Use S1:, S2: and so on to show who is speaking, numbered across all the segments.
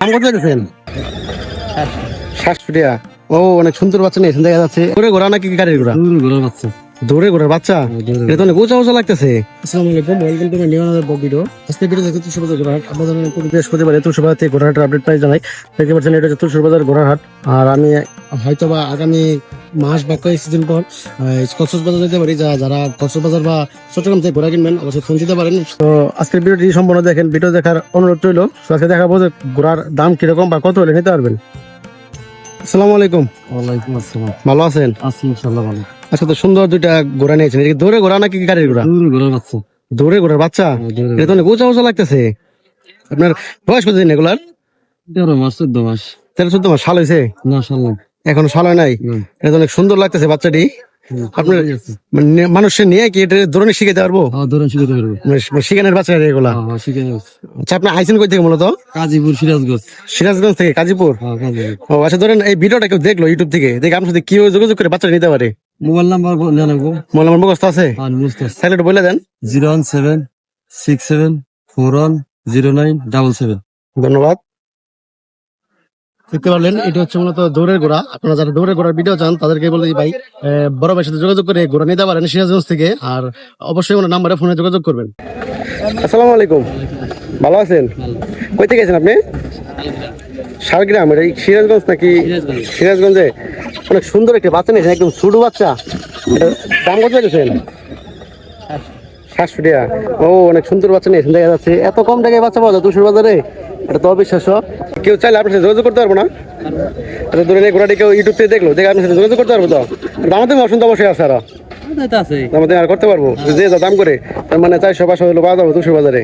S1: দাম কত দিয়েছেন সাতশো টাকা। ও অনেক সুন্দর বাচ্চা নিয়েছেন দেখা যাচ্ছে। ঘুরে ঘোরা নাকি গাড়ির ঘোরা
S2: ঘোড়ার বাচ্চা।
S1: দৌড়ে ঘোরার বাচ্চা? এটা তো অনেক উঁচা উঁচা লাগতেছে।
S2: আসসালামু আলাইকুম welcome to my new another video. আজকে ভিডিও দেখতে তুলসী বাজার আপনাদের জন্য
S1: বৃহস্পতিবার তুলসী থেকে ঘোড়াহাটের আপডেট পাই জানাই। দেখতে পাচ্ছেন এটা হচ্ছে বাজার আর আমি
S2: হয়তোবা আগামী মাস বা কয়েকদিন পর কক্সবাজার বাজার যেতে পারি যা- যারা কক্সবাজার বা চট্টগ্রাম থেকে ঘোড়া কিনবেন অবশ্যই ফোন দিতে পারেন।
S1: তো আজকের ভিডিওটি সম্পূর্ণ দেখেন ভিডিও দেখার অনুরোধ রইল। তো আজকে দেখাবো যে ঘোড়ার দাম কীরকম বা কত হলে নিতে পারবেন। আসসালামু আলাইকুম।
S2: ওয়ালাইকুম আসসালাম।
S1: ভালো আছেন?
S2: আছি ইনশাআল্লাহ ভালো।
S1: আচ্ছা তো সুন্দর দুইটা ঘোড়া নিয়েছেন। এটা দৌড়ে ঘোড়া নাকি গাড়ির ঘোড়া?
S2: ঘোড়ার বাচ্চা।
S1: দৌড়ে ঘোড়ার বাচ্চা? এটা তো অনেক উঁচা উঁচা লাগতেছে। আপনার বয়স কতদিন এগুলার?
S2: তেরো মাস চোদ্দ মাস।
S1: তেরো চোদ্দ মাস সাল হয়েছে
S2: না সাল্লাম
S1: এখনও সাল হয় নাই এটা অনেক সুন্দর লাগতেছে বাচ্চাটি। আপনার মানে মানুষের নিয়ে কি এটা শিখাতে পারব?
S2: হ্যাঁ শিখতে পারব।
S1: মানে শিখানোর বাচ্চা এগুলা।
S2: হ্যাঁ যাব
S1: আচ্ছা আপনি আইসেন কই থেকে মূলত?
S2: কাজীপুর সিরাজগঞ্জ।
S1: সিরাজগঞ্জ থেকে কাজীপুর?
S2: হ্যাঁ
S1: ও আচ্ছা ধরেন এই ভিডিওটা কেউ দেখল ইউটিউব থেকে দেখে আপনার সাথে যোগাযোগ করে বাচ্চা নিতে পারে?
S2: মোবাইল নাম্বার জানাব
S1: মনে আমার মুখস্থ আছে। তাহলে একটু বলে দেন।
S2: Zero one seven six seven four one zero nine double seven.
S1: ধন্যবাদ। দেখতে পারলেন এটা হচ্ছে মূলত দৌড়ের ঘোড়া আপনারা যারা দৌড়ের ঘোড়ার ভিডিও চান তাদেরকে বলে দিই ভাই বড় ভাইয়ের সাথে যোগাযোগ করে ঘোড়া নিতে পারেন সিরাজগঞ্জ থেকে আর অবশ্যই ওনার নাম্বারে ফোনে যোগাযোগ করবেন। আসসালামু আলাইকুম। ভালো আছেন? কই থেকে গেছেন আপনি? শালগ্রাম এটা সিরাজগঞ্জ নাকি সিরাজগঞ্জে। অনেক সুন্দর একটি বাচ্চা নিয়েছেন একদম ছোট বাচ্চা। দাম কত দিয়েছেন সাতশো। টাকা। ও অনেক সুন্দর বাচ্চা নিয়েছেন দেখা যাচ্ছে। এত কম টাকায় বাচ্চা পাওয়া যায় দুশোর বাজারে এটা তো অবিশ্বাস্য। কেউ চাইলে আপনার সাথে যোগাযোগ করতে পারব না। আচ্ছা ধরে নিয়ে ঘোড়াটি কেউ ইউটিউব থেকে দেখল দেখে আপনার সাথে যোগাযোগ করতে পারব তো? দামাতে অপশন তো অবশ্যই আছে আরও। দামাতে আর করতে পারব। যে যা দাম করে তার মানে চারশো পাঁচশো হলো পাওয়া যাবে দুশো বাজারে।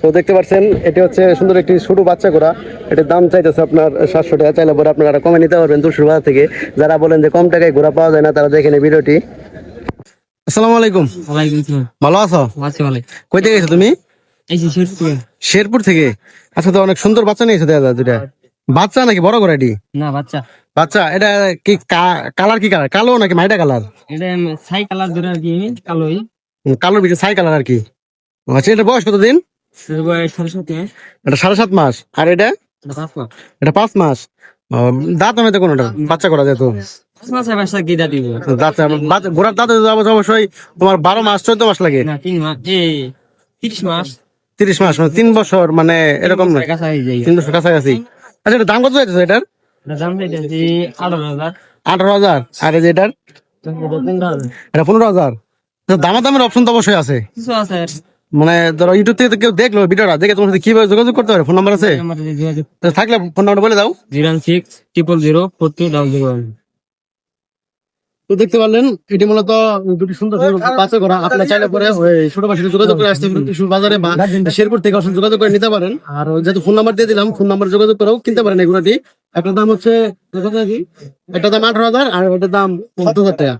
S1: তো দেখতে পাচ্ছেন এটি হচ্ছে সুন্দর একটি ছোট বাচ্চা ঘোড়া। এটির দাম চাইতেছে আপনার সাতশো টাকা। চাইলে পরে আপনারা কমে নিতে পারবেন দুশো বাজার থেকে। যারা বলেন যে কম টাকায় ঘোড়া পাওয়া যায় না তারা দেখেন ভিডিওটি। আসসালামু আলাইকুম। ভালো আছো? কই থেকে গেছো তুমি?
S2: এই যে শেরপুর।
S1: শেরপুর থেকে? আচ্ছা তো অনেক সুন্দর বাচ্চা নিয়েছে দাদা দুটা বাচ্চা নাকি বড় করে এটি?
S2: না বাচ্চা।
S1: বাচ্চা এটা কি কালার কি কালার? কালো নাকি মাইটা কালার?
S2: এটা ছাই কালার ধরে আর কি কালোই।
S1: কালোর ভিতরে ছাই কালার আর কি। আচ্ছা এটা বয়স কতদিন এটা সাড়ে সাত মাস। আর এটা? এটা পাঁচ মাস। দাঁত আমি তো কোনোটা? বাচ্চা করা যেত ঘোড়ার দাঁত অবশ্যই তোমার বারো মাস চোদ্দ মাস লাগে।
S2: তিন মাস তিরিশ মাস।
S1: তিরিশ মাস মানে তিন বছর মানে এরকম না তিন বছর কাছাকাছি। আচ্ছা এটা দাম কত যাইতেছে এটার?
S2: আঠারো হাজার।
S1: আর এই যে এটার? এটা পনেরো হাজার। দামা দামের অপশন তো অবশ্যই আছে।
S2: কিছু আছে।
S1: মানে ধরো ইউটিউব থেকে কেউ দেখল ভিডিওটা দেখে তোমার সাথে কীভাবে যোগাযোগ করতে পারে? ফোন নাম্বার আছে? থাকলে ফোন নাম্বার বলে দাও।
S2: Zero six triple zero four two double zero
S1: তো দেখতে পারলেন এটি মূলত দুটি সুন্দর বাচ্চা করা আপনার চাইলে পরে ছোট বাসিতে যোগাযোগ করে আসতে পারেন বাজারে বা শেরপুর থেকে অবশ্যই যোগাযোগ করে নিতে পারেন। আর যেহেতু ফোন নাম্বার দিয়ে দিলাম ফোন নাম্বার যোগাযোগ করেও কিনতে পারেন এগুলোটি একটা দাম হচ্ছে একটা দাম আঠারো হাজার আর একটা দাম চোদ্দ হাজার টাকা।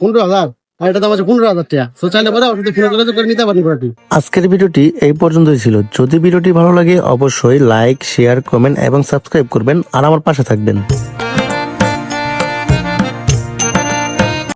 S1: পনেরো হাজার। আর এটা দাম আছে পনেরো হাজার চাইলে পরে যোগাযোগ করে নিতে পারেন এগুলোটি
S3: আজকের ভিডিওটি এই পর্যন্তই ছিল। যদি ভিডিওটি ভালো লাগে অবশ্যই লাইক শেয়ার কমেন্ট এবং সাবস্ক্রাইব করবেন আর আমার পাশে থাকবেন।